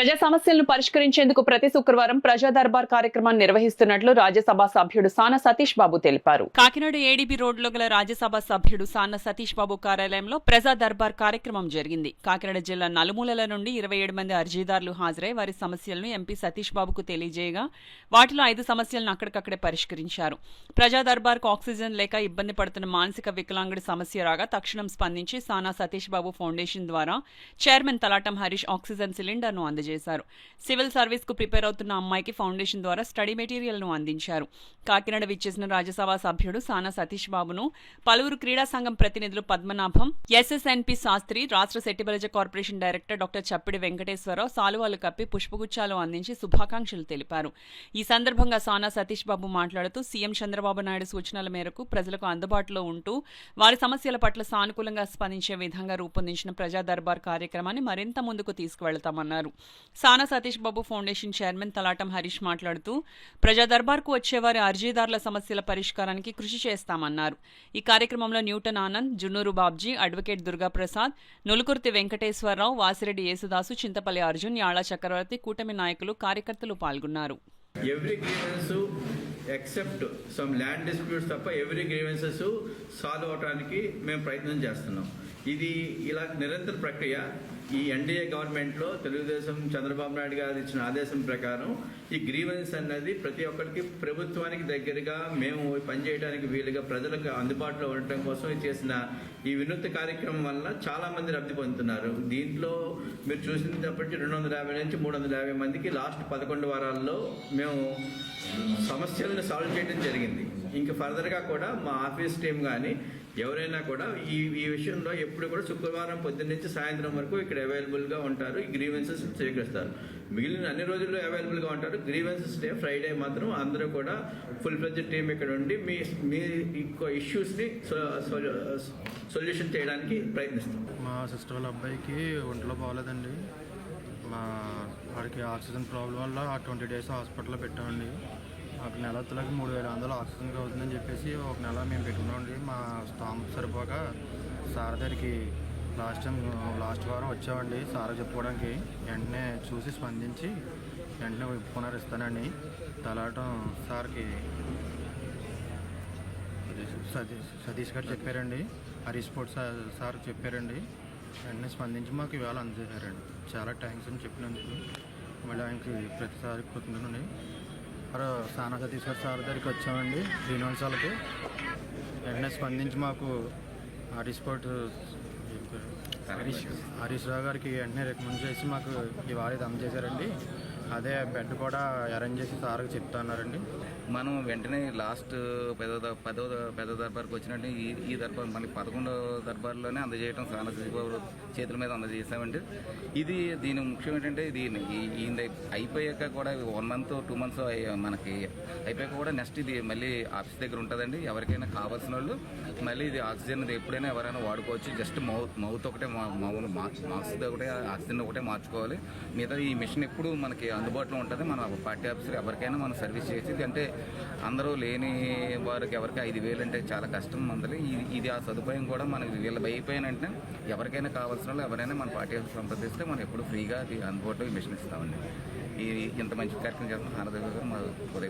ప్రజా సమస్యలను పరిష్కరించేందుకు ప్రతి శుక్రవారం ప్రజా దర్బార్ కార్యక్రమాన్ని నిర్వహిస్తున్నట్లు రాజ్యసభ సభ్యుడు సాన సతీష్ బాబు తెలిపారు. కాకినాడ ఏడీబీ రోడ్లో గల రాజ్యసభ సభ్యుడు సాన సతీష్ బాబు కార్యాలయంలో ప్రజా దర్బార్ కార్యక్రమం జరిగింది. కాకినాడ జిల్లా నలుమూలల నుండి ఇరవై ఏడు మంది అర్జీదారులు హాజరై వారి సమస్యలను ఎంపీ సతీష్ బాబుకు తెలియజేయగా వాటిలో ఐదు సమస్యలను అక్కడికక్కడే పరిష్కరించారు. ప్రజా దర్బార్కు ఆక్సిజన్ లేక ఇబ్బంది పడుతున్న మానసిక వికలాంగుడి సమస్య రాగా తక్షణం స్పందించి సానా సతీష్ బాబు ఫౌండేషన్ ద్వారా చైర్మన్ తలాటం హరీష్ ఆక్సిజన్ సిలిండర్ను అందజేశారు. సివిల్ సర్వీస్కు ప్రిపేర్ అవుతున్న అమ్మాయికి ఫౌండేషన్ ద్వారా స్టడీ మెటీరియల్ను అందించారు. కాకినాడ విచ్చేసిన రాజ్యసభ సభ్యుడు సానా సతీష్ బాబును పలువురు క్రీడా సంఘం ప్రతినిధులు పద్మనాభం ఎస్ఎస్ఎన్పి శాస్త్రి రాష్ట్ర Settibalija corporation director doctor Chappidi Venkateswararao సాలువాలు కప్పి పుష్పగుచ్చాలు అందించి శుభాకాంక్షలు తెలిపారు. ఈ సందర్భంగా సానా సతీష్ బాబు మాట్లాడుతూ సీఎం చంద్రబాబు నాయుడు సూచనల మేరకు ప్రజలకు అందుబాటులో ఉంటూ వారి సమస్యల పట్ల సానుకూలంగా స్పందించే విధంగా రూపొందించిన ప్రజా దర్బార్ కార్యక్రమాన్ని మరింత ముందుకు తీసుకువెళతామన్నారు. సానా సతీష్ బాబు ఫౌండేషన్ చైర్మన్ తలాటం హరీష్ మాట్లాడుతూ ప్రజా దర్బార్కు వచ్చేవారి అర్జీదారుల సమస్యల పరిష్కారానికి కృషి చేస్తామన్నారు. ఈ కార్యక్రమంలో న్యూటన్ ఆనంద్ జున్నూరు బాబ్జీ అడ్వకేట్ దుర్గాప్రసాద్ నులుకుర్తి వెంకటేశ్వరరావు వాసిరెడ్డి యేసుదాసు చింతపల్లి అర్జున్ యాళ చక్రవర్తి కూటమి నాయకులు కార్యకర్తలు పాల్గొన్నారు. Every grievance except some land disputes తప్ప ఎవ్రీ గ్రీవెన్సెస్ సాల్వ్ అవడానికి మేము ప్రయత్నం చేస్తున్నాం. ఇది ఇలా నిరంతర ప్రక్రియ. ఈ ఎన్డీఏ గవర్నమెంట్లో తెలుగుదేశం చంద్రబాబు నాయుడు గారు ఇచ్చిన ఆదేశం ప్రకారం ఈ గ్రీవెన్స్ అన్నది ప్రతి ఒక్కరికి ప్రభుత్వానికి దగ్గరగా మేము పనిచేయడానికి వీలుగా ప్రజలకు అందుబాటులో ఉండటం కోసం చేసిన ఈ వినూత్న కార్యక్రమం వల్ల చాలామంది లబ్ధి పొందుతున్నారు. దీంట్లో మీరు చూసినప్పటికీ రెండు వందల యాభై నుంచి మూడు వందల యాభై మందికి లాస్ట్ పదకొండు వారాల్లో మేము సమస్యలను సాల్వ్ చేయడం జరిగింది. ఇంకా ఫర్దర్గా కూడా మా ఆఫీస్ టీం కానీ ఎవరైనా కూడా ఈ ఈ విషయంలో ఎప్పుడు కూడా శుక్రవారం పొద్దున్న నుంచి సాయంత్రం వరకు ఇక్కడ అవైలబుల్గా ఉంటారు. ఈ గ్రీవెన్సెస్ స్వీకరిస్తారు. మిగిలిన అన్ని రోజుల్లో అవైలబుల్గా ఉంటారు. గ్రీవెన్సెస్ డే ఫ్రైడే మాత్రం అందరూ కూడా ఫుల్ ఫ్లెజ్ టీం ఇక్కడ ఉండి మీ మీ ఇష్యూస్ని సొల్యూషన్ చేయడానికి ప్రయత్నిస్తాం మా సిస్టర్ వాళ్ళ అబ్బాయికి ఒంట్లో బాగోలేదండి. మా వాడికి ఆక్సిజన్ ప్రాబ్లం వల్ల ఆ ట్వంటీ డేస్ హాస్పిటల్లో పెట్టామండి. ఒక నెల వచ్చేలాగా మూడు వేల వందలు ఆక్సిజన్కి అవుతుందని చెప్పేసి ఒక నెల మేము పెట్టుకున్నామండి. మా స్టాంప్ సరిపోక సార్ దగ్గరికి లాస్ట్ టైం లాస్ట్ వారం వచ్చామండి సార్ చెప్పుకోవడానికి. వెంటనే చూసి స్పందించి వెంటనే ఒప్పుకున్నారు ఇస్తానని తలాటం సార్కి సతీష్ సతీష్ గారు చెప్పారండి. హరీష్ స్పోర్ట్స్ సార్ సార్ చెప్పారండి. వెంటనే స్పందించి మాకు ఇవాళ అందజేశారండి. చాలా థ్యాంక్స్ అని చెప్పినందుకు. మళ్ళీ ఆయనకి ప్రతిసారి కృతజ్ఞతని సానా సతీష్ సార్ దగ్గరికి వచ్చామండి శ్రీనివాసాలకి. వెంటనే స్పందించి మాకు హరీష్ హరీష్ హరీష్ రావు గారికి వెంటనే రికమెండ్ చేసి మాకు ఈ వారి అందజేశారండి. అదే బెడ్ కూడా అరేంజ్ చేసి సార్కి చెప్తున్నారండి మనం వెంటనే లాస్ట్ పెద్ద పదో పెద్ద దర్బార్కి వచ్చినట్టు ఈ ఈ దర్బార్ మనకి పదకొండో దర్బార్లోనే అందజేయడం చాలా శ్రీబాబు చేతుల మీద అందజేసామండి. ఇది దీని ముఖ్యం ఏంటంటే ఇది ఈ- అయిపోయాక కూడా వన్ మంత్ టూ మంత్స్ మనకి అయిపోయాక కూడా నెక్స్ట్ ఇది మళ్ళీ ఆఫీస్ దగ్గర ఉంటుందండి. ఎవరికైనా కావాల్సిన వాళ్ళు మళ్ళీ ఇది ఆక్సిజన్ ఎప్పుడైనా ఎవరైనా వాడుకోవచ్చు. జస్ట్ మౌత్ మౌత్ ఒకటే మా- మామూలు మాస్క్ ఒకటే ఆక్సిజన్ ఒకటే మార్చుకోవాలి. మిగతా ఈ మిషన్ ఎప్పుడు మనకి అందుబాటులో ఉంటుంది. మన పార్టీ ఆఫీసర్ ఎవరికైనా మనం సర్వీస్ చేసేది అంటే అందరూ లేని వారికి ఎవరికి ఐదు వేలు అంటే చాలా కష్టం మందలి. ఇది ఇది ఆ సదుపాయం కూడా మనకి వీళ్ళ భయపోయిన వెంటనే ఎవరికైనా కావాల్సిన వాళ్ళు ఎవరైనా మన పార్టీ ఆఫీస్ సంప్రదిస్తే మనం ఎప్పుడు ఫ్రీగా అందుబాటులో మిషన్ ఇస్తామండి. ఈ ఇంత మంచి కార్యక్రమం చేస్తున్న ఆనందంగా మా ఉదయం